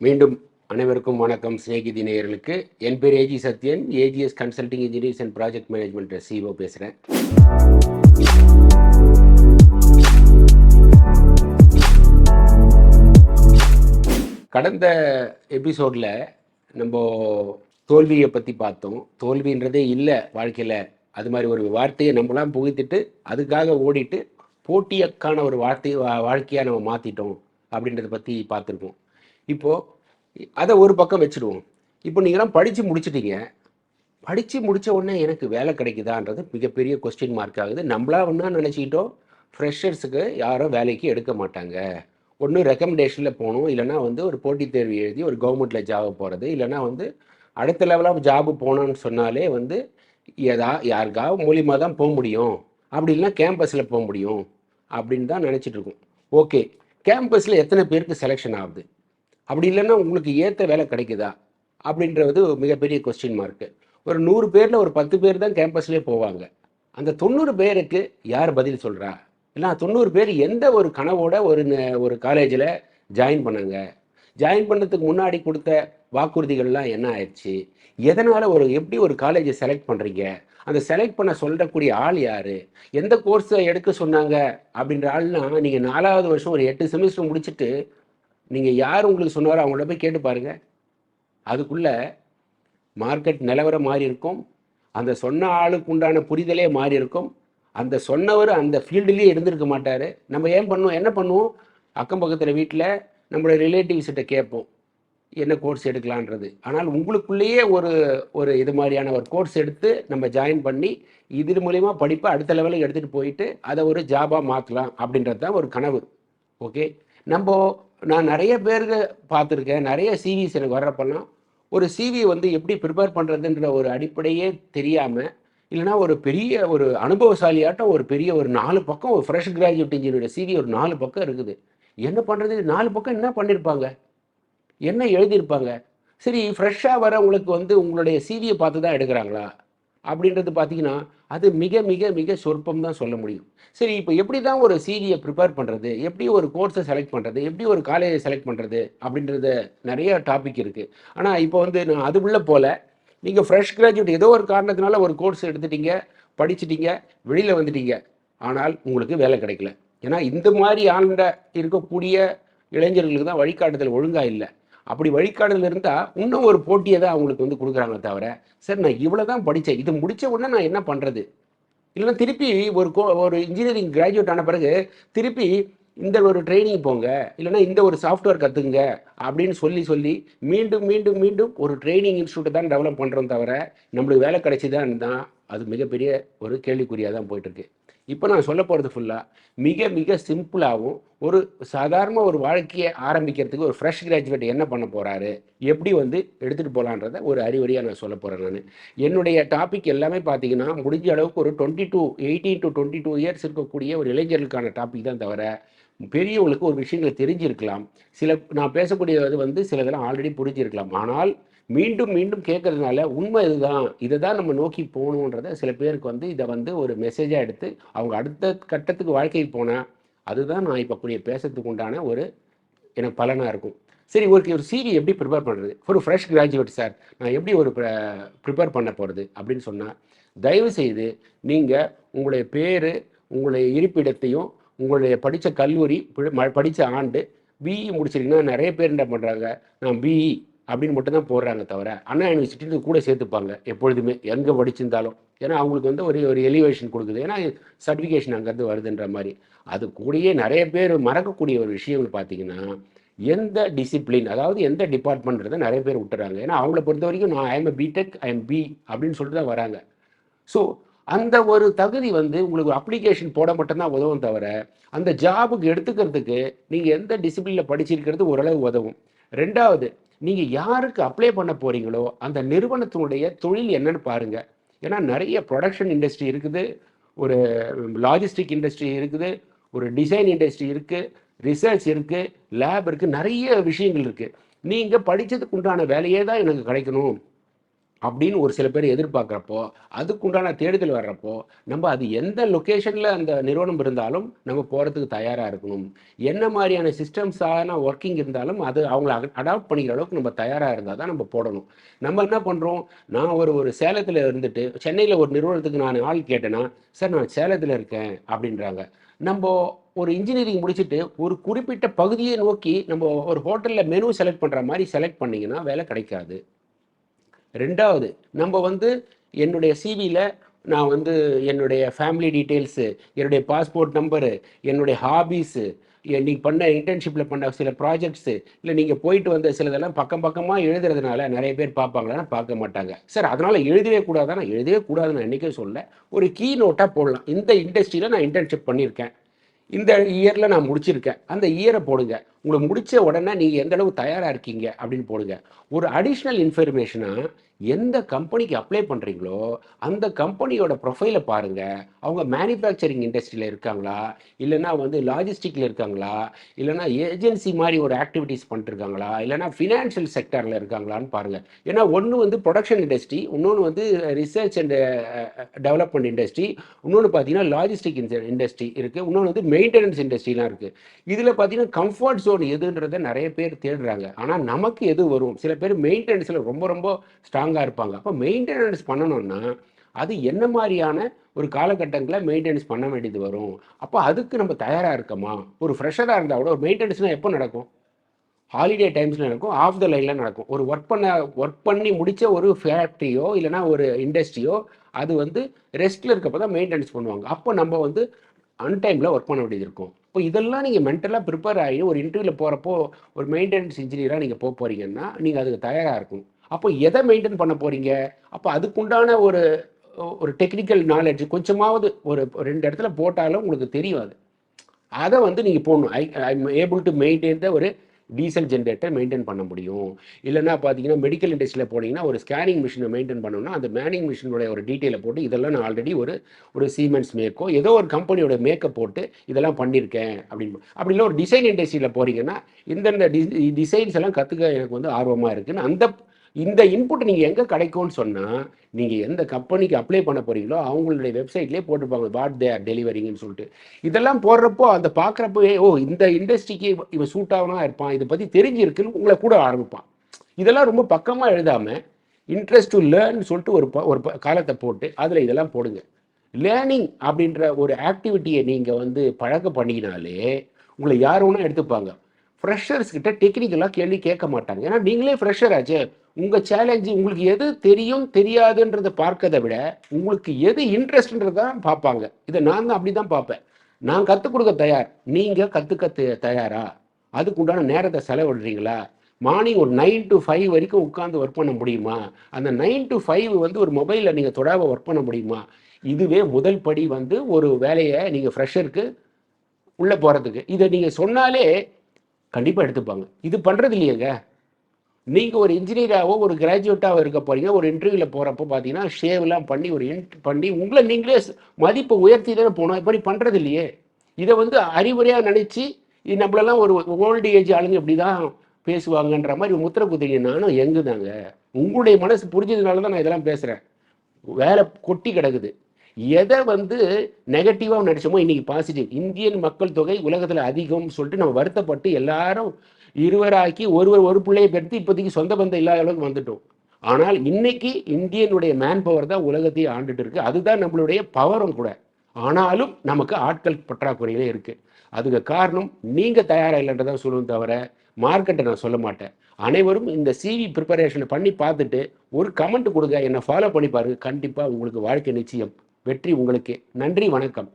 மீண்டும் அனைவருக்கும் வணக்கம். சிநேகிதி நேயர்களுக்கு என் பேர் AG Sathyan. AGS consulting engineers and project management CEO பேசுகிறேன் கடந்த எபிசோடில் நம்ம தோல்வியை பற்றி பார்த்தோம். தோல்வின்றதே இல்லை வாழ்க்கையில். அது மாதிரி ஒரு வார்த்தையை நம்மளாம் புகுத்திட்டு அதுக்காக ஓடிட்டு போட்டியக்கான ஒரு வார்த்தை வா- நம்ம மாற்றிட்டோம் அப்படின்றத பற்றி பார்த்துருக்கோம் இப்போது அதை ஒரு பக்கம் வச்சுடுவோம். இப்போ நீங்களாம் படித்து முடிச்சிட்டீங்க. படித்து முடித்த உடனே எனக்கு வேலை கிடைக்குதான்றது மிகப்பெரிய கொஸ்டின் மார்க் ஆகுது. நம்மளா ஒன்றா நினச்சிக்கிட்டோம் ஃப்ரெஷர்ஸுக்கு யாரும் வேலைக்கு எடுக்க மாட்டாங்க. ஒன்று ரெக்கமெண்டேஷனில் போகணும் இல்லைன்னா வந்து ஒரு போட்டித் தேர்வு எழுதி ஒரு கவர்மெண்ட்டில் ஜாபு போகிறது இல்லைன்னா வந்து அடுத்த லெவலாக ஜாபு போனோன்னு சொன்னாலே வந்து எதா யாருக்காவது மூலியமாக தான் போக முடியும். அப்படி இல்லைன்னா கேம்பஸில் போக முடியும். அப்படின்னு தான் நினச்சிட்ருக்கோம் ஓகே கேம்பஸில் எத்தனை பேருக்கு செலெக்ஷன் ஆகுது? அப்படி இல்லைன்னா உங்களுக்கு ஏற்ற வேலை கிடைக்குதா? அப்படின்றது மிகப்பெரிய கொஸ்டின் மார்க்கு ஒரு நூறு பேரில் ஒரு பத்து பேர் தான் கேம்பஸ்லேயே போவாங்க. அந்த தொண்ணூறு பேருக்கு யார் பதில் சொல்கிறா இல்லை தொண்ணூறு பேர் எந்த ஒரு கனவோட ஒரு ஒரு காலேஜில் ஜாயின் பண்ணாங்க? ஜாயின் பண்ணதுக்கு முன்னாடி கொடுத்த வாக்குறுதிகள்லாம் என்ன ஆயிடுச்சு? எதனால் ஒரு எப்படி ஒரு காலேஜை செலக்ட் பண்ணுறீங்க அந்த செலக்ட் பண்ண சொல்லக்கூடிய ஆள் யார்? எந்த கோர்ஸை எடுக்க சொன்னாங்க? அப்படின்ற ஆள்னா நீங்கள் நாலாவது வருஷம் ஒரு எட்டு செமிஸ்டர் முடிச்சுட்டு நீங்கள் யார் உங்களுக்கு சொன்னாரோ அவங்கள போய் கேட்டு பாருங்கள் அதுக்குள்ளே மார்க்கெட் நிலவரம் மாறி இருக்கும். அந்த சொன்ன ஆளுக்கு உண்டான புரிதலே மாறி இருக்கும். அந்த சொன்னவர் அந்த ஃபீல்டுலேயே இருந்திருக்க மாட்டார். நம்ம ஏன் பண்ணுவோம்? என்ன பண்ணுவோம்? அக்கம் பக்கத்தில் வீட்டில் நம்மளோட ரிலேட்டிவ்ஸ்கிட்ட கேட்போம். என்ன கோர்ஸ் எடுக்கலான்றது ஆனால் உங்களுக்குள்ளேயே ஒரு ஒரு இது மாதிரியான ஒரு கோர்ஸ் எடுத்து நம்ம ஜாயின் பண்ணி இது மூலயமா படிப்பை அடுத்த லெவலுக்கு எடுத்துகிட்டு போயிட்டு அதை ஒரு ஜாபாக மாற்றலாம் அப்படின்றது தான் ஒரு கனவு. ஓகே நம்ம நான் நிறைய பேருக்கு பார்த்துருக்கேன். நிறைய சிவிஸ் எனக்கு வர்றப்பெல்லாம் ஒரு சிவி வந்து எப்படி ப்ரிப்பேர் பண்ணுறதுன்ற ஒரு அடிப்படையே தெரியாமல் இல்லைன்னா ஒரு பெரிய ஒரு அனுபவசாலியாட்டம் ஒரு பெரிய ஒரு நாலு பக்கம் ஒரு ஃப்ரெஷ் கிராஜுவேட் இன்ஜினியரோட சிவி ஒரு நாலு பக்கம் இருக்குது. என்ன பண்ணுறது நாலு பக்கம் என்ன பண்ணியிருப்பாங்க என்ன எழுதியிருப்பாங்க? சரி ஃப்ரெஷ்ஷாக வரவங்களுக்கு வந்து உங்களுடைய சிவியை பார்த்து தான் எடுக்கிறாங்களா? அப்படின்றது பார்த்தீங்கன்னா அது மிக மிக மிக சொற்பம் தான் சொல்ல முடியும். சரி இப்போ எப்படி தான் ஒரு சிவியை ப்ரிப்பேர் பண்ணுறது எப்படி ஒரு கோர்ஸை செலக்ட் பண்ணுறது எப்படி ஒரு காலேஜை செலக்ட் பண்ணுறது அப்படின்றது நிறைய டாபிக் இருக்குது ஆனால் இப்போ வந்து நான் அது உள்ள போல் நீங்கள் ஃப்ரெஷ் கிராஜுவேட் ஏதோ ஒரு காரணத்தினால ஒரு கோர்ஸ் எடுத்துட்டீங்க படிச்சிட்டீங்க வெளியில் வந்துட்டீங்க. ஆனால் உங்களுக்கு வேலை கிடைக்கல. ஏன்னா இந்த மாதிரி ஆண்ட இருக்கக்கூடிய இளைஞர்களுக்கு தான் வழிகாட்டுதல் ஒழுங்காக இல்லை. அப்படி வழிகாட்டுதல் இருந்தால் இன்னும் ஒரு போட்டியை தான் அவங்களுக்கு வந்து கொடுக்குறாங்களே தவிர சார் நான் இவ்வளோ தான் படித்தேன் இது முடித்த உடனே நான் என்ன பண்ணுறது இல்லைன்னா திருப்பி ஒரு கோ ஒரு இன்ஜினியரிங் கிராஜுவேட் ஆன பிறகு திருப்பி இந்த ஒரு ட்ரைனிங் போங்க. இல்லைன்னா இந்த ஒரு சாஃப்ட்வேர் கற்றுக்குங்க அப்படின்னு சொல்லி சொல்லி மீண்டும் மீண்டும் மீண்டும் ஒரு ட்ரைனிங் இன்ஸ்டியூட்டை தான் டெவலப் பண்ணுறோம் தவிர நம்மளுக்கு வேலை கிடைச்சிதான் தான் அது மிகப்பெரிய ஒரு கேள்விக்குறியாக தான் போயிட்டுருக்கு இப்போ நான் சொல்ல போகிறது ஃபுல்லாக மிக மிக சிம்பிளாகவும் ஒரு சாதாரண ஒரு வாழ்க்கையை ஆரம்பிக்கிறதுக்கு ஒரு ஃப்ரெஷ் கிராஜுவேட் என்ன பண்ண போகிறாரு எப்படி வந்து எடுத்துகிட்டு போகலான்றத ஒரு அறிவுரையாக நான் சொல்ல போகிறேன் நான். என்னுடைய டாபிக் எல்லாமே பார்த்தீங்கன்னா முடிஞ்ச அளவுக்கு ஒரு twenty two eighteen to twenty two years இருக்கக்கூடிய ஒரு இளைஞர்களுக்கான டாபிக் தான் தவிர பெரியவங்களுக்கு ஒரு விஷயங்கள் தெரிஞ்சிருக்கலாம். சில நான் பேசக்கூடியது வந்து சிலதெல்லாம் ஆல்ரெடி புரிஞ்சிருக்கலாம். ஆனால் மீண்டும் மீண்டும் கேட்கறதுனால உண்மை இதுதான். இதை தான் நம்ம நோக்கி போகணுன்றத சில பேருக்கு வந்து இதை வந்து ஒரு மெசேஜாக எடுத்து அவங்க அடுத்த கட்டத்துக்கு வாழ்க்கைக்கு போனால் அதுதான் நான் இப்போ கூடிய பேசுறதுக்கு உண்டான ஒரு எனக்கு பலனாக இருக்கும். சரி ஒரு ஒரு சிவி எப்படி ப்ரிப்பேர் பண்ணுறது ஒரு ஃப்ரெஷ் கிராஜுவேட் சார் நான் எப்படி ஒரு ப்ரிப்பேர் பண்ண போகிறது அப்படின்னு சொன்னால் தயவு செய்து நீங்கள் உங்களுடைய பேர் உங்களுடைய இருப்பிடத்தையும் உங்களுடைய படித்த கல்லூரி ம- படித்த ஆண்டு பிஇ முடிச்சிருக்கீங்கன்னா நிறைய பேர் என்ன பண்ணுறாங்க நான் பிஇ அப்படின்னு மட்டும் தான் போடுறாங்க தவிர அண்ணா யூனிவர்சிட்டின்னு கூட சேர்த்துப்பாங்க எப்பொழுதுமே எங்கே படிச்சிருந்தாலும். ஏன்னா அவங்களுக்கு வந்து ஒரு ஒரு எலிவேஷன் கொடுக்குது. ஏன்னா சர்டிஃபிகேஷன் அங்கேருந்து வருதுன்ற மாதிரி. அது கூடயே நிறைய பேர் மறக்கக்கூடிய ஒரு விஷயங்கள் பார்த்தீங்கன்னா எந்த டிசிப்ளின் அதாவது எந்த டிபார்ட்மெண்ட்றதை நிறைய பேர் விட்டுறாங்க. ஏன்னா அவங்கள பொறுத்த வரைக்கும் நான் ஐஎம் பிடெக் ஐஎம் பி அப்படின்னு சொல்லிட்டு தான் வராங்க. ஸோ அந்த ஒரு தகுதி வந்து உங்களுக்கு அப்ளிகேஷன் போட மட்டும்தான் உதவும் தவிர அந்த ஜாபுக்கு எடுத்துக்கிறதுக்கு நீங்கள் எந்த டிசிப்ளினில் படிச்சிருக்கிறது ஓரளவு உதவும். ரெண்டாவது நீங்கள் யாருக்கு அப்ளை பண்ண போகிறீங்களோ அந்த நிறுவனத்தினுடைய தொழில் என்னன்னு பாருங்கள் ஏன்னா நிறைய ப்ரொடக்ஷன் இண்டஸ்ட்ரி இருக்குது ஒரு லாஜிஸ்டிக் இண்டஸ்ட்ரி இருக்குது ஒரு டிசைன் இண்டஸ்ட்ரி இருக்குது ரிசர்ச் இருக்குது லேப் இருக்குது நிறைய விஷயங்கள் இருக்குது நீங்கள் படித்ததுக்கு உண்டான வேலையே தான் எனக்கு கிடைக்கணும். அப்படின்னு ஒரு சில பேர் எதிர்பார்க்குறப்போ அதுக்குண்டான தேடுதல் வர்றப்போ நம்ம அது எந்த லொக்கேஷனில் அந்த நிறுவனம் இருந்தாலும் நம்ம போகிறதுக்கு தயாராக இருக்கணும். என்ன மாதிரியான சிஸ்டம்ஸான ஒர்க்கிங் இருந்தாலும் அது அவங்கள அடாப்ட் பண்ணிக்கிற அளவுக்கு நம்ம தயாராக இருந்தால் தான் நம்ம போடணும். நம்ம என்ன பண்ணுறோம் நான் ஒரு ஒரு சேலத்தில் இருந்துட்டு சென்னையில் ஒரு நிறுவனத்துக்கு நான் ஆள் கேட்டேன்னா சார் நான் சேலத்தில் இருக்கேன் அப்படின்றாங்க. நம்ம ஒரு இன்ஜினியரிங் முடிச்சுட்டு ஒரு குறிப்பிட்ட பகுதியை நோக்கி நம்ம ஒரு ஹோட்டலில் மெனு செலக்ட் பண்ணுற மாதிரி செலக்ட் பண்ணிங்கன்னா வேலை கிடைக்காது. ரெண்டாவது நம்ம வந்து என்னுடைய சிவியில் நான் வந்து என்னுடைய ஃபேமிலி டீட்டெயில்ஸு என்னுடைய பாஸ்போர்ட் நம்பரு என்னுடைய ஹாபீஸு நீங்கள் பண்ண இன்டர்ன்ஷிப்பில் பண்ண சில ப்ராஜெக்ட்ஸு இல்லை நீங்கள் போயிட்டு வந்த சிலதெல்லாம் பக்கம் பக்கமாக எழுதுறதுனால நிறைய பேர் பார்ப்பாங்களான்னு பார்க்க மாட்டாங்க. சார் அதனால் எழுதவே கூடாதான் நான் எழுதவே கூடாதுன்னு நான் என்றைக்கும் சொல்ல ஒரு கீ நோட்டாக போடலாம். இந்த இண்டஸ்ட்ரியில் நான் இன்டர்ன்ஷிப் பண்ணியிருக்கேன். இந்த இயரில் நான் முடிச்சிருக்கேன். அந்த இயரை போடுங்க. உங்களை முடித்த உடனே நீங்கள் எந்தளவு தயாராக இருக்கீங்க அப்படின்னு போடுங்க. ஒரு அடிஷ்னல் இன்ஃபர்மேஷனாக எந்த கம்பெனிக்கு அப்ளை பண்ணுறீங்களோ அந்த கம்பெனியோட ப்ரொஃபைலை பாருங்கள் அவங்க மேனுஃபேக்சரிங் இண்டஸ்ட்ரியில் இருக்காங்களா? இல்லைனா வந்து லாஜிஸ்டிக்கில் இருக்காங்களா? இல்லைனா ஏஜென்சி மாதிரி ஒரு ஆக்டிவிட்டீஸ் பண்ணிருக்காங்களா இல்லைனா ஃபினான்ஷியல் செக்டரில் இருக்காங்களான்னு பாருங்கள் ஏன்னா ஒன்று வந்து ப்ரொடக்ஷன் இண்டஸ்ட்ரி இன்னொன்று வந்து ரிசர்ச் அண்ட் டெவலப்மெண்ட் இண்டஸ்ட்ரி இன்னொன்று பார்த்தீங்கன்னா லாஜிஸ்டிக் இண்டஸ்ட்ரி இருக்குது இன்னொன்று வந்து மெயின்டெனன்ஸ் இண்டஸ்ட்ரிலாம் இருக்குது இதில் பார்த்தீங்கன்னா கம்ஃபர்ட் ஜோன் எதுன்றதை நிறைய பேர் தேடுறாங்க. ஆனால் நமக்கு எது வரும்? சில பேர் மெயின்டெனன்ஸில் ரொம்ப ரொம்ப ஸ்ட்ராங் ஸ்ட்ராங்காக இருப்பாங்க. அப்போ மெயின்டெனன்ஸ் பண்ணணும்னா அது என்ன மாதிரியான ஒரு காலகட்டங்களில் மெயின்டெனன்ஸ் பண்ண வேண்டியது வரும்? அப்போ அதுக்கு நம்ம தயாராக இருக்கோமா? ஒரு ஃப்ரெஷராக இருந்தால் கூட ஒரு மெயின்டெனன்ஸ்னால் எப்போ நடக்கும்? ஹாலிடே டைம்ஸில் நடக்கும். ஆஃப் த லைனில் நடக்கும். ஒரு ஒர்க் பண்ண ஒர்க் பண்ணி முடித்த ஒரு ஃபேக்ட்ரியோ இல்லைனா ஒரு இண்டஸ்ட்ரியோ அது வந்து ரெஸ்ட்டில் இருக்கப்போ தான் மெயின்டெனன்ஸ் பண்ணுவாங்க. அப்போ நம்ம வந்து அன்டைமில் ஒர்க் பண்ண வேண்டியது இருக்கும். இப்போ இதெல்லாம் நீங்கள் மென்டலாக ப்ரிப்பேர் ஆகி ஒரு இன்டர்வியூவில் போகிறப்போ ஒரு மெயின்டெனன்ஸ் இன்ஜினியராக நீங்கள் போக போகிறீங்கன்னா நீங்கள் அதுக்கு தயாராக இருக்கும். அப்போ எதை மெயின்டைன் பண்ண போகிறீங்க அப்போ அதுக்குண்டான ஒரு ஒரு டெக்னிக்கல் நாலேஜ் கொஞ்சமாவது ஒரு ரெண்டு இடத்துல போட்டாலும் உங்களுக்கு தெரியும் அது. அதை வந்து நீங்கள் போடணும். I I able to maintain the ஒரு டீசல் ஜென்ரேட்டர் மெயின்டைன் பண்ண முடியும். இல்லைன்னா பார்த்தீங்கன்னா மெடிக்கல் இண்டஸ்ட்ரியில் போனீங்கன்னா ஒரு ஸ்கேனிங் மிஷினை மெயின்டைன் பண்ணோம்னா அந்த மேனிங் மிஷினுடைய ஒரு டீட்டெயிலை போட்டு இதெல்லாம் நான் ஆல்ரெடி ஒரு ஒரு சீமெண்ட்ஸ் மேக்கோ ஏதோ ஒரு கம்பெனியோட மேக்கப் போட்டு இதெல்லாம் பண்ணியிருக்கேன் அப்படின்னு. அப்படி இல்லை ஒரு டிசைன் இண்டஸ்ட்ரியில் போகிறீங்கன்னா இந்தந்த டி டிசைன்ஸ் எல்லாம் கற்றுக்க எனக்கு வந்து ஆர்வமாக இருக்குன்னு அந்த இந்த இன்புட் நீங்கள் எங்கே கிடைக்கும்னு சொன்னால் நீங்கள் எந்த கம்பெனிக்கு அப்ளை பண்ண போகிறீங்களோ அவங்களுடைய வெப்சைட்லேயே போட்டிருப்பாங்க வாட் தே ஆர் டெலிவரிங்கன்னு சொல்லிட்டு. இதெல்லாம் போடுறப்போ அந்த பார்க்குறப்போ ஓ இந்த இண்டஸ்ட்ரிக்கு இவன் சூட் இருப்பான் இதை பற்றி தெரிஞ்சிருக்குன்னு உங்களை கூட ஆரம்பிப்பான். இதெல்லாம் ரொம்ப பக்கமாக எழுதாமல் இன்ட்ரெஸ்ட் டு லேர்ன் சொல்லிட்டு ஒரு ஒரு காலத்தை போட்டு அதில் இதெல்லாம் போடுங்க. லேர்னிங் அப்படின்ற ஒரு ஆக்டிவிட்டியை நீங்கள் வந்து பழக்க பண்ணினாலே உங்களை யார் ஒன்றும் எடுத்துப்பாங்க. ஃப்ரெஷர்ஸ் கிட்ட டெக்னிக்கலாக கேள்வி கேட்க மாட்டாங்க. ஏன்னா நீங்களே ஃப்ரெஷர் ஆச்சு. உங்கள் சேலஞ்சு உங்களுக்கு எது தெரியும் தெரியாதுன்றதை பார்க்கறதை விட உங்களுக்கு எது இன்ட்ரெஸ்ட்ன்றதான் பார்ப்பாங்க. இதை நான் தான் அப்படி தான் பார்ப்பேன். நான் கற்றுக் கொடுக்க தயார். நீங்கள் கற்றுக்க தயாரா? அதுக்கு உண்டான நேரத்தை செலவிடுறீங்களா? மார்னிங் ஒரு நைன் டு ஃபைவ் வரைக்கும் உட்காந்து ஒர்க் பண்ண முடியுமா? அந்த நைன் டு ஃபைவ் வந்து ஒரு மொபைலில் நீங்கள் தொடாவை ஒர்க் பண்ண முடியுமா? இதுவே முதல் படி வந்து ஒரு வேலையை நீங்கள் ஃப்ரெஷருக்கு உள்ளே போகிறதுக்கு இதை நீங்கள் சொன்னாலே கண்டிப்பாக எடுத்துப்பாங்க. இது பண்ணுறது இல்லையேங்க. நீங்கள் ஒரு இன்ஜினியராகவோ ஒரு கிராஜுவேட்டாகவோ இருக்க போகிறீங்க ஒரு இன்டர்வியூவில் போகிறப்போ பார்த்தீங்கன்னா ஷேவ்லாம் பண்ணி ஒரு இன் பண்ணி உங்களை நீங்களே மதிப்பை உயர்த்தி தானே போகணும். இப்படி பண்ணுறது இல்லையே. இதை வந்து அறிவுரையாக நினச்சி நம்மளெல்லாம் ஒரு ஓல்டு ஏஜ் ஆளுங்க இப்படி தான் பேசுவாங்கன்ற மாதிரி முத்திர குத்திரிங்க நானும் எங்கு தாங்க உங்களுடைய மனசு புரிஞ்சதுனால தான் நான் இதெல்லாம் பேசுகிறேன் வேலை கொட்டி கிடக்குது. எதை வந்து நெகட்டிவாக நினச்சோமோ இன்றைக்கி பாசிட்டிவ் இந்தியன் மக்கள் தொகை உலகத்தில் அதிகம்னு சொல்லிட்டு நம்ம வருத்தப்பட்டு எல்லாரும் இருவராக்கி ஒருவர் ஒரு பிள்ளையை பெற்று இப்போதைக்கு சொந்த பந்தம் இல்லாத அளவுக்கு வந்துட்டோம். ஆனால் இன்னைக்கு இந்தியனுடைய மேன் பவர் தான் உலகத்தையே ஆண்டுட்டு இருக்கு. அதுதான் நம்மளுடைய பவரும் கூட. ஆனாலும் நமக்கு ஆட்கள் பற்றாக்குறையிலே இருக்கு. அதுக்கு காரணம் நீங்க தயாரா இல்லைன்றதான் சொல்லுவோம் தவிர மார்க்கெட்டை நான் சொல்ல மாட்டேன். அனைவரும் இந்த சிவி ப்ரிப்பரேஷனை பண்ணி பார்த்துட்டு ஒரு கமெண்ட் கொடுங்க. என்னை ஃபாலோ பண்ணி பாருங்க. கண்டிப்பாக உங்களுக்கு வாழ்க்கை நிச்சயம். வெற்றி உங்களுக்கு. நன்றி வணக்கம்.